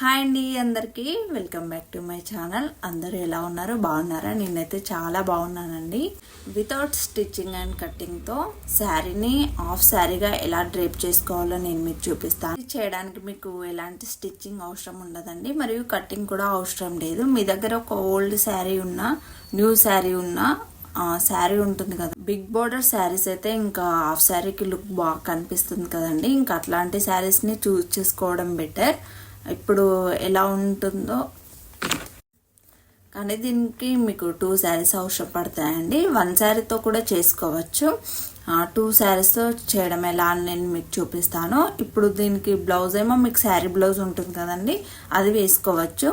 Hi అండి అందరికీ. Welcome back to my channel. అందరూ ఎలా ఉన్నారు? బాగున్నారా? నేనైతే చాలా బాగున్నానండి. వితౌట్ స్టిచ్చింగ్ అండ్ కటింగ్తో శారీని హాఫ్ శారీగా ఎలా డ్రేప్ చేసుకోవాలో నేను మీకు చూపిస్తాను. చేయడానికి మీకు ఎలాంటి స్టిచ్చింగ్ అవసరం ఉండదండి. మరియు కటింగ్ కూడా అవసరం లేదు. మీ దగ్గర ఒక ఓల్డ్ శారీ ఉన్నా న్యూ శారీ ఉన్నా శారీ ఉంటుంది కదా. బిగ్ బోర్డర్ శారీస్ అయితే ఇంకా హాఫ్ శారీకి లుక్ బాగా కనిపిస్తుంది కదండి. ఇంకా అట్లాంటి శారీస్ని చూస్ చేసుకోవడం బెటర్. ఇప్పుడు ఎలా ఉంటుందో. కానీ దీనికి మీకు టూ శారీస్ అవసరం పడతాయండి. వన్ శారీతో కూడా చేసుకోవచ్చు. టూ శారీస్తో చేయడం ఎలా అని నేను మీకు చూపిస్తాను. ఇప్పుడు దీనికి బ్లౌజ్ ఏమో మీకు శారీ బ్లౌజ్ ఉంటుంది కదండి. అది వేసుకోవచ్చు.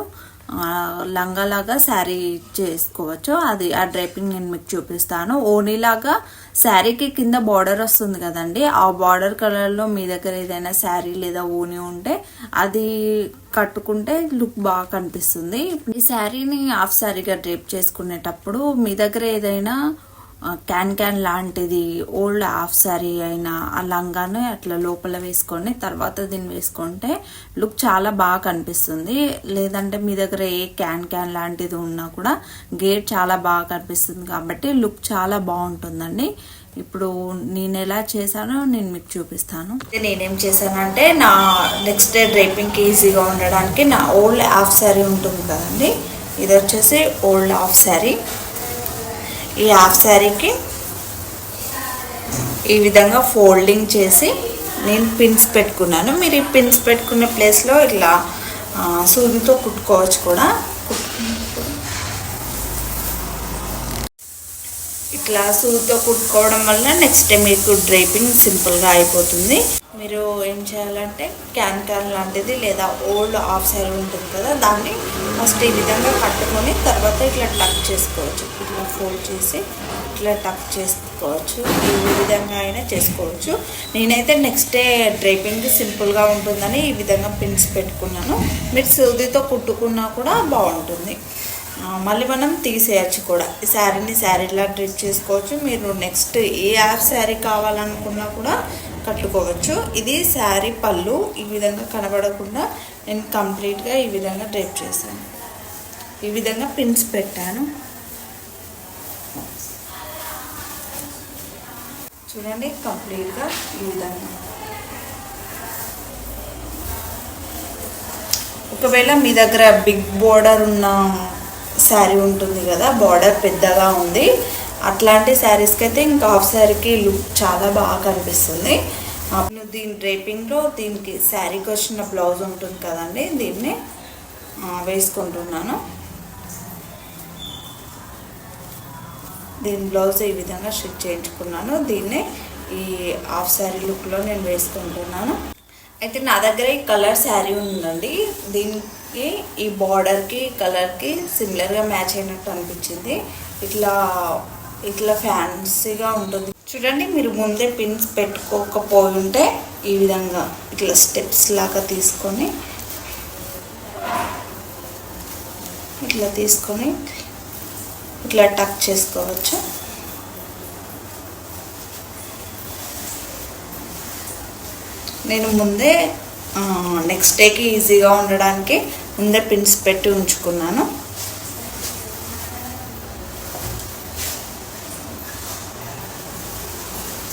లంగాలాగా శారీ చేసుకోవచ్చు. అది ఆ డ్రైపింగ్ నేను మీకు చూపిస్తాను. ఓనీలాగా శారీకి కింద బార్డర్ వస్తుంది కదండి. ఆ బార్డర్ కలర్లో మీ దగ్గర ఏదైనా శారీ లేదా ఓనీ ఉంటే అది కట్టుకుంటే లుక్ బాగా కనిపిస్తుంది. ఈ శారీని హాఫ్ శారీగా డ్రేప్ చేసుకునేటప్పుడు మీ దగ్గర ఏదైనా క్యాన్ క్యాన్ లాంటిది ఓల్డ్ హాఫ్ సారీ అయినా ఆ లంగాను అట్లా లోపల వేసుకొని తర్వాత దీన్ని వేసుకుంటే లుక్ చాలా బాగా కనిపిస్తుంది. లేదంటే మీ దగ్గర ఏ క్యాన్ క్యాన్ లాంటిది ఉన్నా కూడా గేట్ చాలా బాగా కనిపిస్తుంది కాబట్టి లుక్ చాలా బాగుంటుందండి. ఇప్పుడు నేను ఎలా చేశానో నేను మీకు చూపిస్తాను. నేనేం చేశానంటే నా నెక్స్ట్ డే డ్రైపింగ్కి ఈజీగా ఉండడానికి నా ఓల్డ్ హాఫ్ శారీ ఉంటుంది కదండి. ఇది వచ్చేసి ఓల్డ్ హాఫ్ శారీ. ఈ హాఫ్ శారీకి ఈ విధంగా ఫోల్డింగ్ చేసి నేను పిన్స్ పెట్టుకున్నాను. మీరు ఈ పిన్స్ పెట్టుకునే ప్లేస్లో ఇట్లా సూదితో కుట్టుకోవచ్చు కూడా. ఇట్లా సూదితో కుట్టుకోవడం వల్ల నెక్స్ట్ డే మీకు డ్రైపింగ్ సింపుల్గా అయిపోతుంది. మీరు ఏం చేయాలంటే క్యాన్ క్యాన్ లాంటిది లేదా ఓల్డ్ ఆఫ్ సైడ్ ఉంటుంది కదా దాన్ని ఫస్ట్ ఈ విధంగా కట్టుకొని తర్వాత ఇట్లా టక్ చేసుకోవచ్చు. ఇట్లా ఫోల్డ్ చేసి ఇట్లా టక్ చేసుకోవచ్చు. ఈ విధంగా అయినా చేసుకోవచ్చు. నేనైతే నెక్స్ట్ డే డ్రైపింగ్ సింపుల్గా ఉంటుందని ఈ విధంగా పిన్స్ పెట్టుకున్నాను. మీరు సూదితో కుట్టుకున్నా కూడా బాగుంటుంది. మళ్ళీ మనం తీసేయచ్చు కూడా. ఈ శారీని శారీలా ట్రీట్ చేసుకోవచ్చు. మీరు నెక్స్ట్ ఏ యాప్ శారీ కావాలనుకున్నా కూడా కట్టుకోవచ్చు. ఇది శారీ పళ్ళు. ఈ విధంగా కనబడకుండా నేను కంప్లీట్గా ఈ విధంగా డ్రైప్ చేశాను. ఈ విధంగా పిన్స్ పెట్టాను. చూడండి కంప్లీట్గా ఈ విధంగా. ఒకవేళ మీ దగ్గర బిగ్ బోర్డర్ ఉన్న శారీ ఉంటుంది కదా బార్డర్ పెద్దగా ఉంది అట్లాంటి శారీస్కి అయితే ఇంకా హాఫ్ శారీకి లుక్ చాలా బాగా కనిపిస్తుంది. దీని డ్రేపింగ్లో దీనికి శారీకి వచ్చిన బ్లౌజ్ ఉంటుంది కదండి దీన్ని వేసుకుంటున్నాను. దీని బ్లౌజ్ ఈ విధంగా స్టిచ్ చేయించుకున్నాను. దీన్ని ఈ హాఫ్ శారీ లుక్లో నేను వేసుకుంటున్నాను. అయితే నా దగ్గర ఈ కలర్ శారీ ఉందండి. దీనికి ఈ బార్డర్కి కలర్కి సిమిలర్గా మ్యాచ్ అయినట్టు అనిపించింది. ఇట్లా ఇట్లా ఫ్యాన్సీగా ఉంటుంది. చూడండి మీరు ముందే పిన్స్ పెట్టుకోకపోయి ఉంటే ఈ విధంగా ఇట్లా స్టెప్స్ లాగా తీసుకొని ఇట్లా తీసుకొని ఇట్లా టక్ చేసుకోవచ్చు. నేను ముందే నెక్స్ట్ డేకి ఈజీగా ఉండడానికి ముందే పిన్స్ పెట్టి ఉంచుకున్నాను.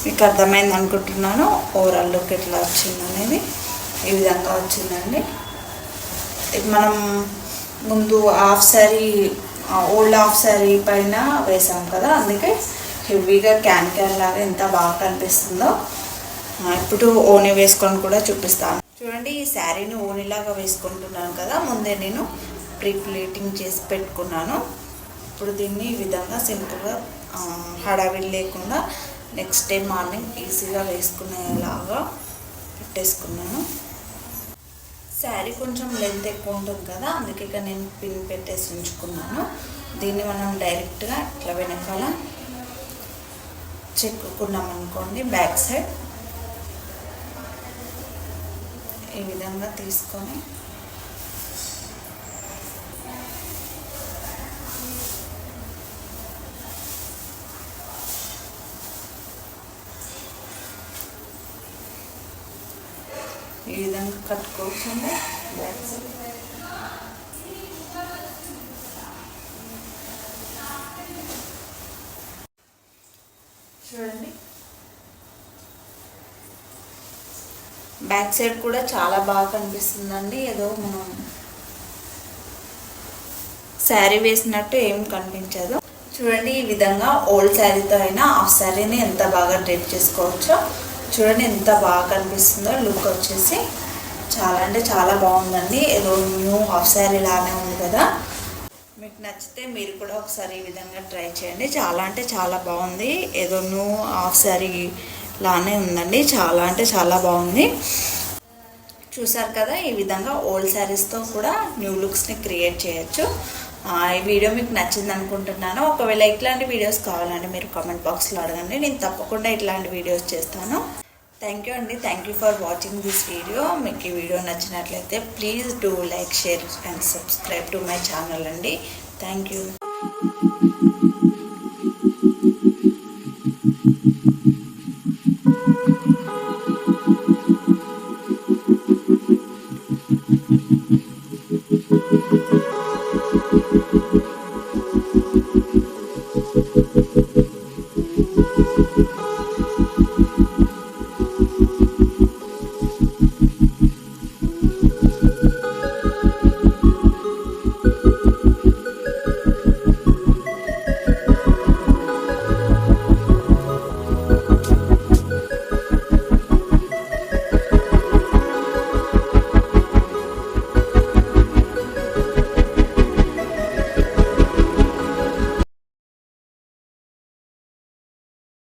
మీకు అర్థమైంది అనుకుంటున్నాను. ఓవరాల్ లుక్ ఎట్లా వచ్చింది అనేది ఈ విధంగా వచ్చిందండి. మనం ముందు half sari old half sari పైన వేసాం కదా అందుకే హెవీగా క్యాన్ క్యాన్ లాగా ఎంత బాగా కనిపిస్తుందో ఇప్పుడు ఓని వేసుకొని కూడా చూపిస్తాను. చూడండి ఈ శారీని ఓనిలాగా వేసుకుంటున్నాను కదా ముందే నేను ప్రీ ప్లేటింగ్ చేసి పెట్టుకున్నాను. ఇప్పుడు దీన్ని ఈ విధంగా సింపుల్గా హడావిడి లేకుండా నెక్స్ట్ డే మార్నింగ్ ఈజీగా వేసుకునేలాగా పెట్టేసుకున్నాను. శారీ కొంచెం లెంత్ ఎక్కువ ఉంటుంది కదా అందుకే ఇక నేను పిన్ పెట్టేసి ఉంచుకున్నాను. దీన్ని మనం డైరెక్ట్గా ఇట్లా వెనకాల చెక్కుకున్నాం అనుకోండి బ్యాక్ సైడ్. ఈ విధంగా తీసుకొని ఈ విధంగా కట్టుకోవచ్చండి చూడండి. బ్యాక్ సైడ్ కూడా చాలా బాగా కనిపిస్తుందండి. ఏదో మనం శారీ వేసినట్టు ఏం కనిపించదు. చూడండి ఈ విధంగా ఓల్డ్ శారీతో అయినా ఆ శారీని ఎంత బాగా డ్రెడ్ చేసుకోవచ్చో. చూడండి ఎంత బాగా కనిపిస్తుందో లుక్ వచ్చేసి చాలా అంటే చాలా బాగుందండి. ఏదో న్యూ హాఫ్ శారీ లానే ఉంది కదా. మీకు నచ్చితే మీరు కూడా ఒకసారి ఈ విధంగా ట్రై చేయండి. చాలా అంటే చాలా బాగుంది. ఏదో న్యూ హాఫ్ శారీ లానే ఉందండి. చాలా అంటే చాలా బాగుంది. చూసారు కదా ఈ విధంగా ఓల్డ్ శారీస్తో కూడా న్యూ లుక్స్ని క్రియేట్ చేయొచ్చు. ఈ వీడియో మీకు నచ్చింది అనుకుంటున్నాను. ఒకవేళ ఇట్లాంటి వీడియోస్ కావాలంటే మీరు కామెంట్ బాక్స్లో అడగండి. నేను తప్పకుండా ఇట్లాంటి వీడియోస్ చేస్తాను. థ్యాంక్ యూ అండి. Thank you for watching this video మీకు ఈ వీడియో నచ్చినట్లయితే please do like share and subscribe to my channel అండి. Thank you